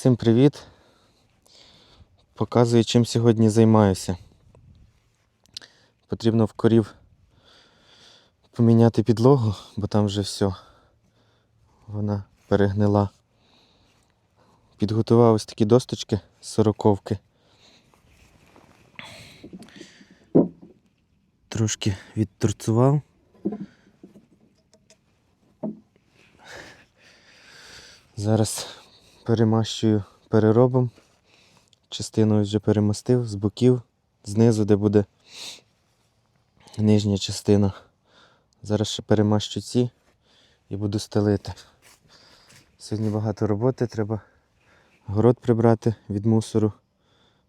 Всім привіт. Показую, чим сьогодні займаюся. Потрібно в корів поміняти підлогу, бо там вже все. Вона перегнила. Підготував ось такі досточки з сороковки. Трошки відторцував. Зараз перемащую переробом. Частину вже перемастив з боків, знизу, де буде нижня частина. Зараз ще перемащу ці і буду стелити. Сьогодні багато роботи, треба город прибрати від мусору.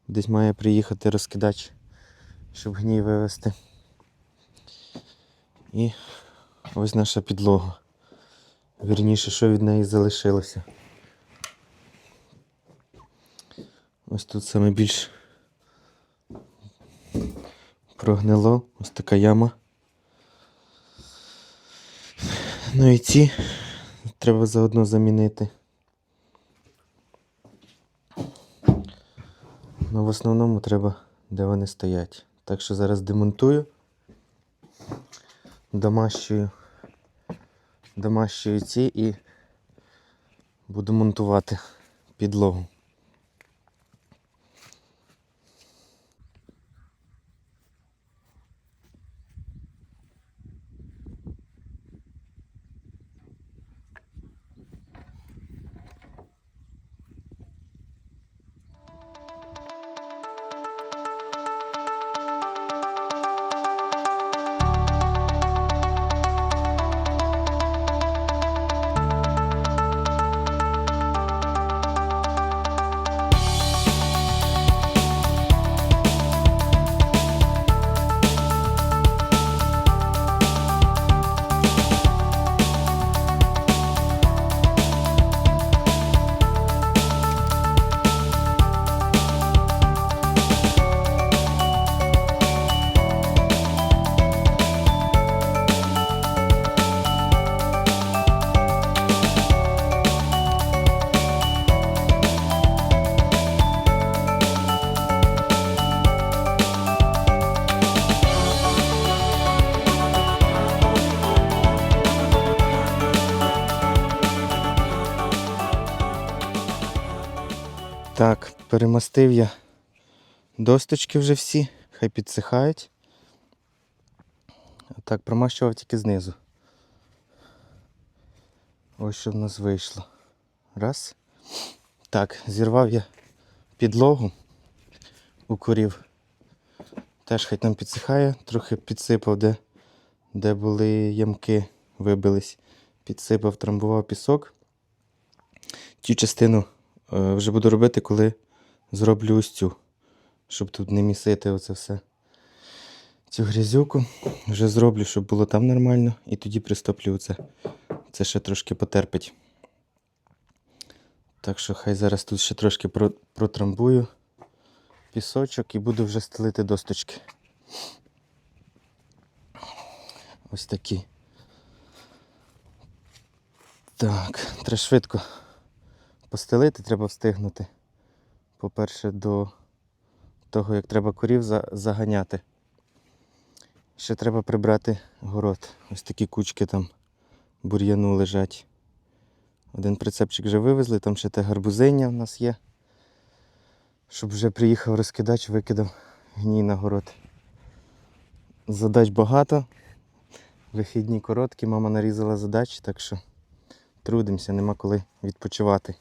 Десь має приїхати розкидач, щоб гній вивезти. І ось наша підлога. Вірніше, що від неї залишилося. Ось тут саме більш прогнило. Ось така яма. Ну і ці треба заодно замінити. Ну в основному треба, де вони стоять. Так що зараз демонтую, домащую, домащую ці і буду монтувати підлогу. Перемастив я досточки вже всі, хай підсихають. Так, промащував тільки знизу. Ось що в нас вийшло. Раз. Так, зірвав я підлогу у корів. Теж хай там підсихає, трохи підсипав, де, де були ямки, вибились. Підсипав, трамбував пісок. Цю частину е, вже буду робити, коли зроблю ось цю, щоб тут не місити оце все. Цю грязюку вже зроблю, щоб було там нормально, і тоді приступлю це. Це ще трошки потерпить. Так що хай зараз тут ще трошки протрамбую пісочок і буду вже стелити досточки. Ось такі. Так, треба швидко постелити, треба встигнути. По-перше, до того, як треба корів за- заганяти. Ще треба прибрати город. Ось такі кучки там бур'яну лежать. Один прицепчик вже вивезли, там ще те гарбузиння в нас є. Щоб вже приїхав розкидач, викидав гній на город. Задач багато. Вихідні короткі, мама нарізала задач, так що трудимося, нема коли відпочивати.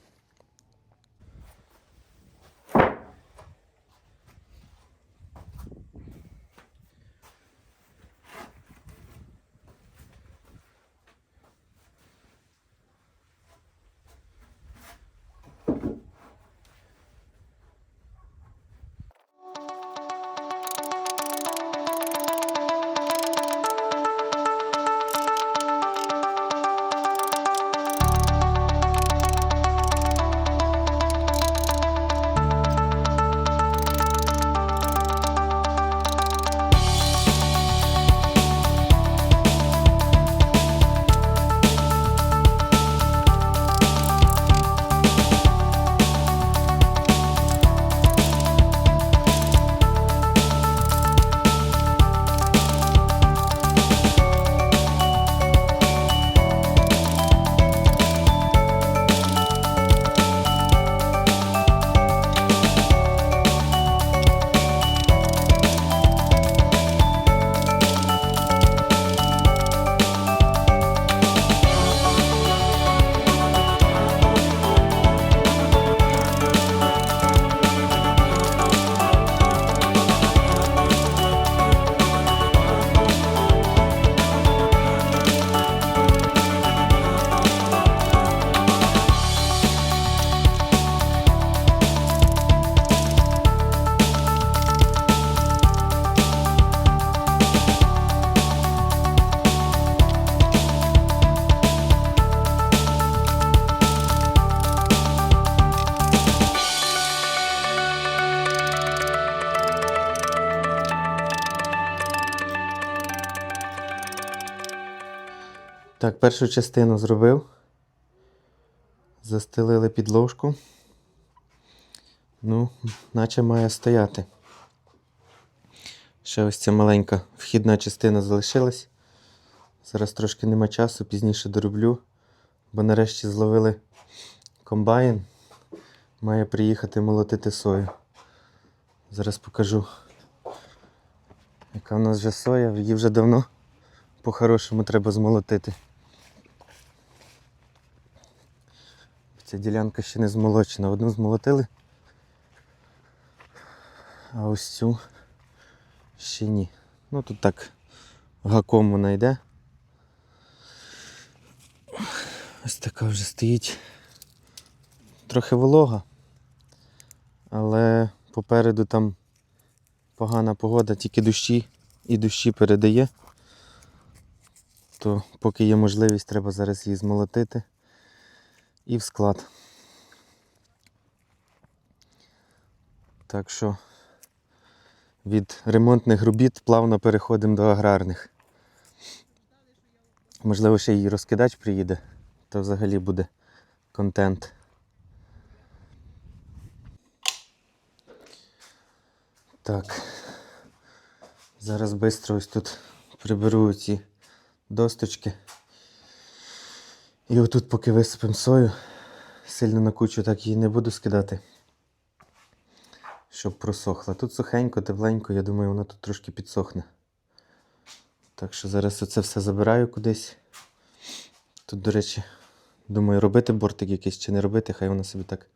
Першу частину зробив. Застелили підложку. Ну, наче має стояти. Ще ось ця маленька вхідна частина залишилась. Зараз трошки нема часу, пізніше дороблю, бо нарешті зловили комбайн. Має приїхати молотити сою. Зараз покажу, яка в нас вже соя, її вже давно по-хорошому треба змолотити. Ця ділянка ще не змолочена. Одну змолотили, а ось цю ще ні. Ну тут так гаком вона йде. Ось така вже стоїть. Трохи волога, але попереду там погана погода, тільки дощі і дощі передає. То поки є можливість, треба зараз її змолотити і в склад. Так що від ремонтних робіт плавно переходимо до аграрних. Можливо, ще й розкидач приїде, то взагалі буде контент. Так. Зараз швидко ось тут приберу ці досточки. І отут, поки висипемо сою, сильно на кучу так її не буду скидати, щоб просохла. Тут сухенько, тепленько, я думаю, воно тут трошки підсохне. Так що зараз оце все забираю кудись. Тут, до речі, думаю, робити бортик якийсь чи не робити, хай воно собі так.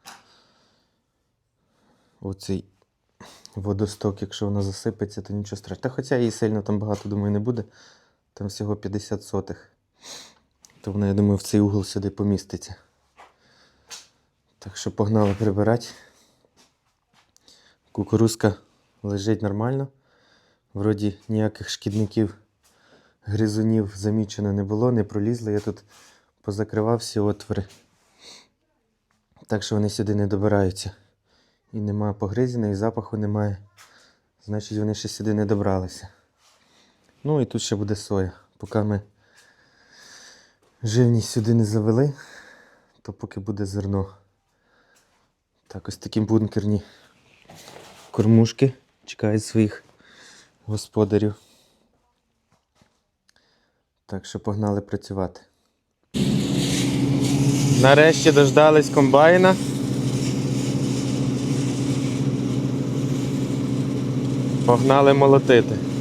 Оцей водосток, якщо воно засипеться, то нічого страшного. Та хоча її сильно там багато, думаю, не буде. Там всього 50 сотих. То вона, я думаю, в цей угол сюди поміститься. Так що погнали прибирати. Кукурузка лежить нормально. Вроді ніяких шкідників, гризунів замічено не було, не пролізли. Я тут позакривав всі отвори. Так що вони сюди не добираються. І немає погризіна, і запаху немає. Значить, вони ще сюди не добралися. Ну і тут ще буде соя. Поки ми живність сюди не завели, то поки буде зерно. Так, ось такі бункерні кормушки чекають своїх господарів. Так що погнали працювати. Нарешті дождались комбайна. Погнали молотити.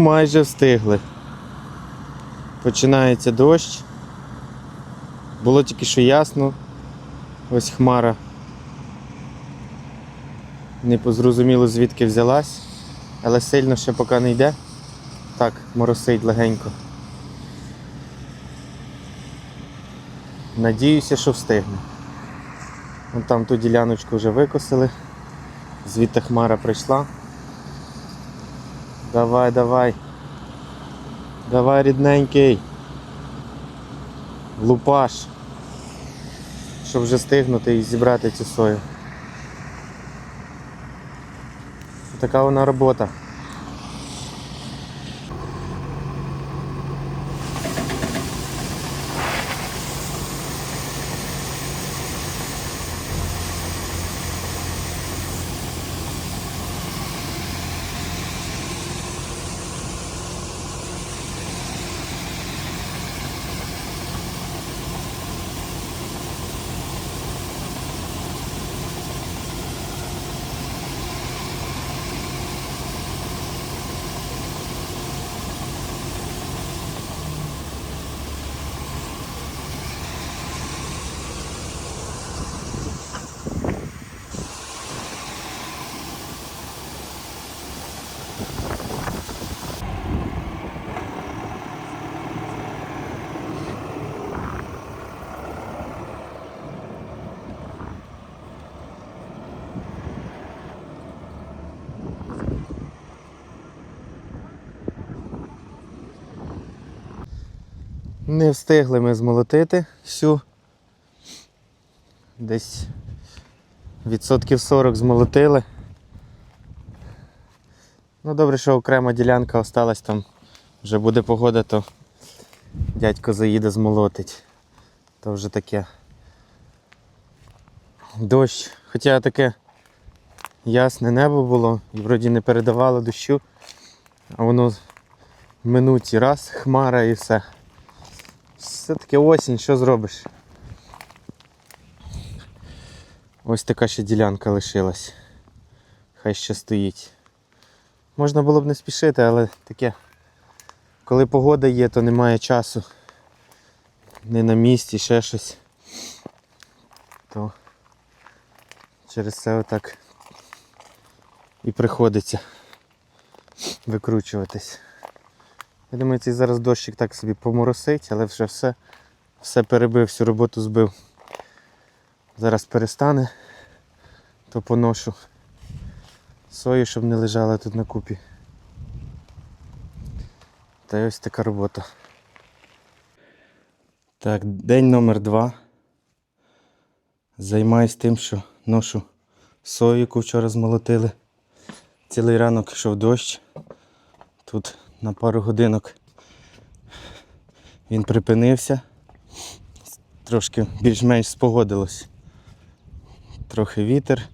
Майже встигли. Починається дощ. Було тільки що ясно. Ось хмара. Не позрозуміло звідки взялась, але сильно ще поки не йде. Так, моросить легенько. Надіюся, що встигне. Вон там ту діляночку вже викосили. Звідти хмара прийшла. Давай, давай. Давай, рідненький. Лупаш. щоб вже стигнути і зібрати цю сою. Така вона робота. Не встигли ми змолотити всю. Десь відсотків 40 змолотили. Ну добре, що окрема ділянка осталась там. Вже буде погода, то дядько заїде змолотить. То вже таке. Дощ. Хоча таке ясне небо було і вроді не передавало дощу, а воно в минуті раз, хмара і все. Все-таки осінь, що зробиш? Ось така ще ділянка лишилась. Хай ще стоїть. Можна було б не спішити, але таке, коли погода є, то немає часу. Не на місці, ще щось. То через це отак і приходиться викручуватись. Я думаю, цей зараз дощик так собі поморосить, але вже все, все перебив, всю роботу збив. Зараз перестане, то поношу сою, щоб не лежала тут на купі. Та й ось така робота. Так, день номер два. Займаюсь тим, що ношу сою, яку вчора змолотили. Цілий ранок йшов дощ. Тут на пару годинок він припинився. Трошки більш-менш спогодилось. Трохи вітер,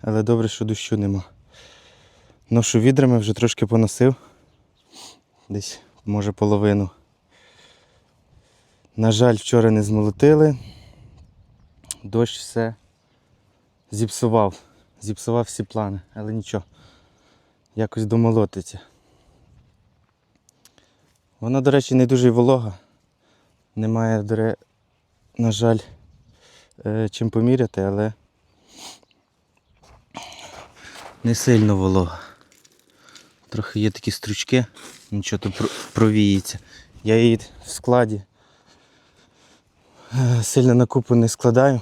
але добре, що дощу нема. Ношу відрами вже трошки поносив. Десь, може, половину. На жаль, вчора не змолотили. Дощ все зіпсував. Зіпсував всі плани, але нічого. Якось домолотиться. Вона, до речі, не дуже волога. Немає, на жаль, е, чим поміряти, але не сильно волога. Трохи є такі стручки, нічого про- провіється. Я її в складі е, сильно на купу не складаю,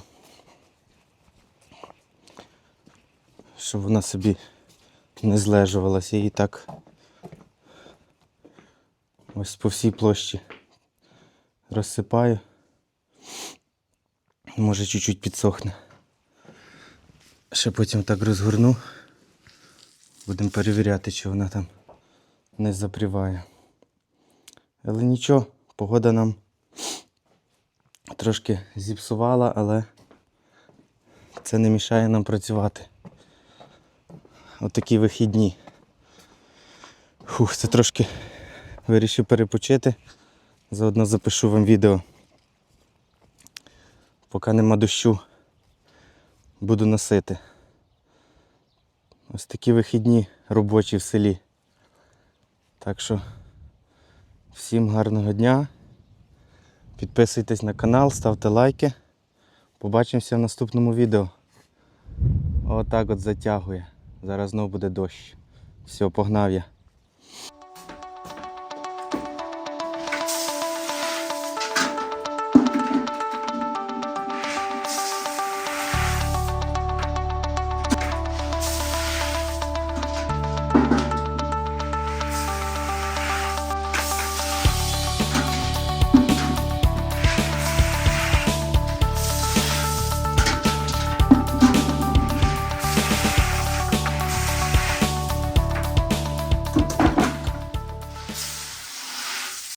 щоб вона собі не злежувалася. Її так ось по всій площі розсипаю. Може чуть-чуть підсохне. Ще потім так розгорну. Будемо перевіряти, чи вона там не запріває. Але нічого, погода нам трошки зіпсувала, але це не мішає нам працювати. Отакі вихідні. Фух, це трошки вирішив перепочити. Заодно запишу вам відео. Поки нема дощу, буду носити. Ось такі вихідні робочі в селі. Так що всім гарного дня. Підписуйтесь на канал, ставте лайки. Побачимося в наступному відео. Отак от затягує. Зараз знову буде дощ. Все, погнав я.